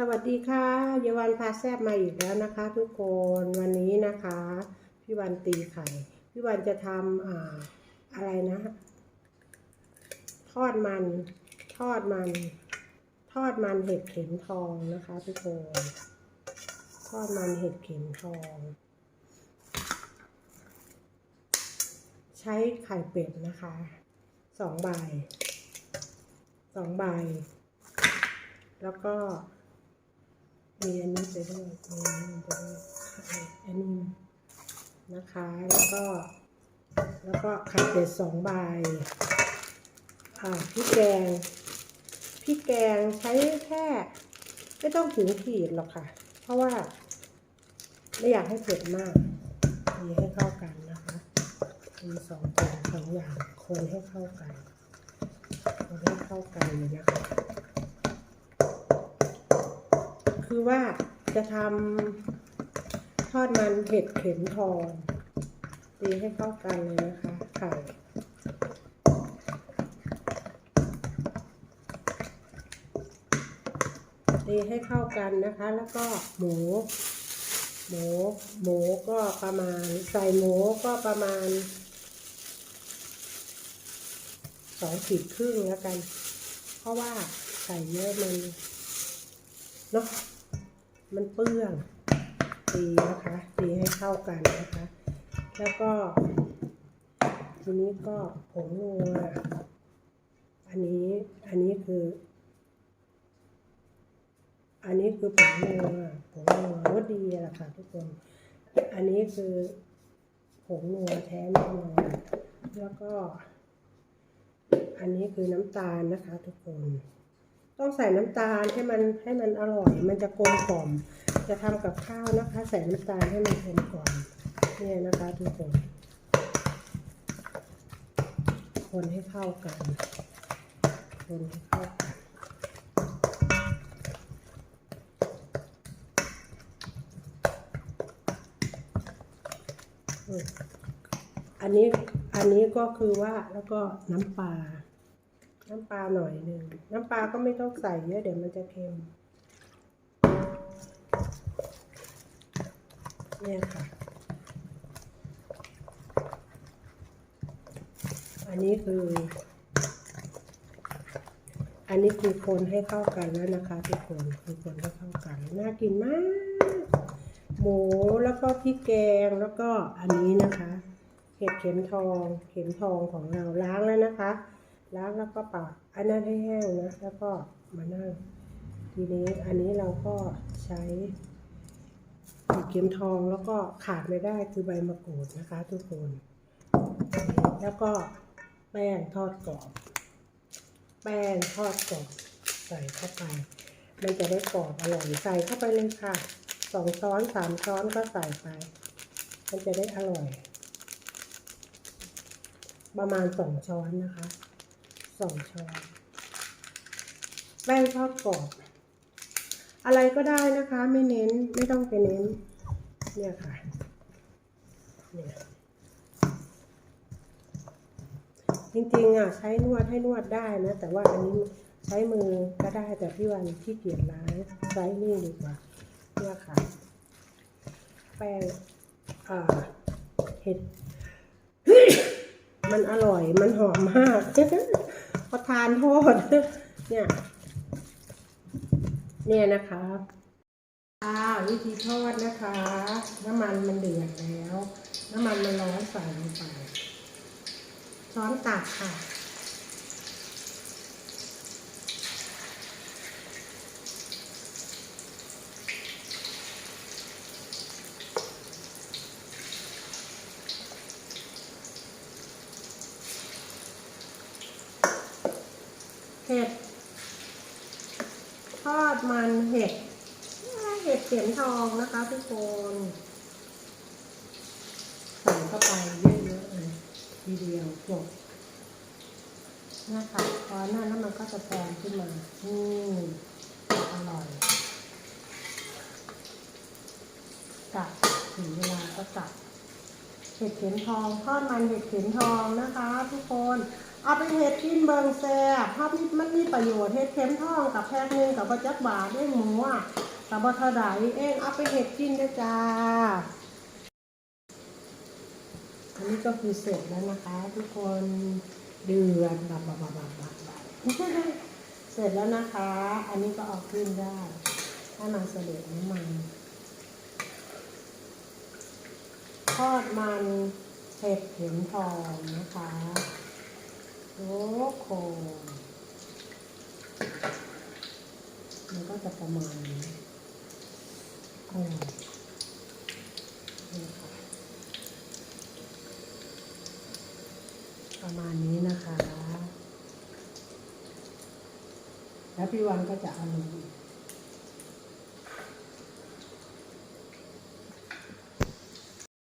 สวัสดีค่ะเยวันพาแซบมาอีกแล้วนะคะ ทุกคนวันนี้นะคะพี่วันตีไข่พี่วันจะทำอ่าอะไรนะ ทอดมัน ทอดมัน ทอดมันเห็ดเข็มทองนะคะ ทุกคนทอดมันเห็ดเข็มทอง ใช้ไข่เป็ดนะคะสองใบสองใบแล้วก็ มีอันนี้ไปด้วยมีอันนี้ไปด้วยอันนี้นะคะ แล้วก็ แล้วก็ไข่เป็ดสองใบอ่าพริกแกงพริกแกงใช้แค่ไม่ต้องถึงขีดหรอกค่ะ เพราะว่า ไม่อยากให้เผ็ดมากมีให้เข้ากันนะคะมีสองตัวสองอย่างคนให้เข้ากันคนให้เข้ากันเลยนะคะ คือว่าจะทำทอดมันเห็ดเข็มทองตีให้เข้ากันเลยนะคะไข่ตีให้เข้ากันนะคะ แล้วก็หมูหมูหมูก็ประมาณ ใส่หมูก็ประมาณสองขีดครึ่งแล้วกัน เพราะว่าใส่เยอะมันเนาะ มันเปื้อนตีนะคะตีให้เข้ากันนะคะ แล้วก็ ทีนี้ก็ผงนัวอันนี้อันนี้คือ อันนี้คือผงนัวผงนัวรสดีแหละค่ะทุกคน อันนี้คือผงนัวแท้แน่นอนแล้วก็ อันนี้คือน้ำตาลนะคะทุกคน ต้องใส่น้ำตาลให้มันให้มันอร่อย มันจะกลมกล่อม จะทำกับข้าวนะคะ ใส่น้ำตาลให้มันกลมกล่อมเนี่ยนะคะทุกคน คนให้เข้ากัน คนให้เข้ากันอันนี้อันนี้ก็คือว่าแล้วก็น้ำปลา น้ำปลาหน่อยหนึ่ง น้ำปลาก็ไม่ต้องใส่เยอะเดี๋ยวมันจะเค็มเนี่ยค่ะ อันนี้คือ อันนี้คือคนให้เข้ากันแล้วนะคะทุกคนคือคนให้เข้ากัน น่ากินมาก หมูแล้วก็พริกแกงแล้วก็อันนี้นะคะ เห็ดเข็มทอง เข็มทองของเราล้างแล้วนะคะ ล้างแล้วก็ปาดอันนั้นให้แห้งนะ แล้วก็มานั่ง ทีนี้อันนี้เราก็ใช้เห็ดเข็มทองแล้วก็ขาดไม่ได้คือใบมะกรูดนะคะ ทุกคน แล้วก็แป้งทอดกรอบ แป้งทอดกรอบใส่เข้าไป มันจะได้กรอบอร่อยใส่เข้าไปเลยค่ะสองช้อนสามช้อนก็ใส่ไป มันจะได้อร่อย ประมาณสองช้อนนะคะ สองช้อนแป้งทอดกรอบ อะไรก็ได้นะคะไม่เน้นไม่ต้องไปเน้น เนี่ยค่ะเนี่ยจริงๆอะใช้นวดให้นวดได้นะ แต่ว่าอันนี้ใช้มือก็ได้แต่พี่วันที่เกียจล้างใช้นี่ดีกว่าเนี่ยค่ะ แป้งอ่าเห็ดมันอร่อยมันหอมมาก พอทานโทษ เนี่ย เนี่ยนะคะอ่าวิธีทอดนะคะ น้ำมันมันเดือดแล้ว น้ำมันมันร้อนใส่ลงไปช้อนตักค่ะ เห็ด ทอดมันเห็ด เห็ดเข็มทองนะคะทุกคนใส่เข้าไปเยอะๆเลยทีเดียวจบนะคะพอหน้าแล้วมันก็จะแพงขึ้นมาอืมอร่อยกลับถึงเวลาก็กลับเห็ดเข็มทองทอดมันเห็ดเข็มทองนะคะ ทุกคน เอาไปเฮ็ดกินเบิงแซ่บเพราะมันมีประโยชน์เฮ็ดเค็มทองกับแพกหนึงกับประจักบาทเองหมูอะกับบัทดาเองเอาไปเฮ็ดกินด้วยจ้า อันนี้ก็คือเสร็จแล้วนะคะ ทุกคนเดือดบับบับบับบับบับบับเสร็จแล้วนะคะ อันนี้ก็เอาขึ้นได้ถ้ามันเสด็จน้ำมันทอดมันเผ็ดเข็มทองนะคะ โอ้โคมันก็จะประมาณนี้อร่อยนี่ค่ะประมาณนี้นะคะ แล้วพี่วันก็จะเอาลงอีก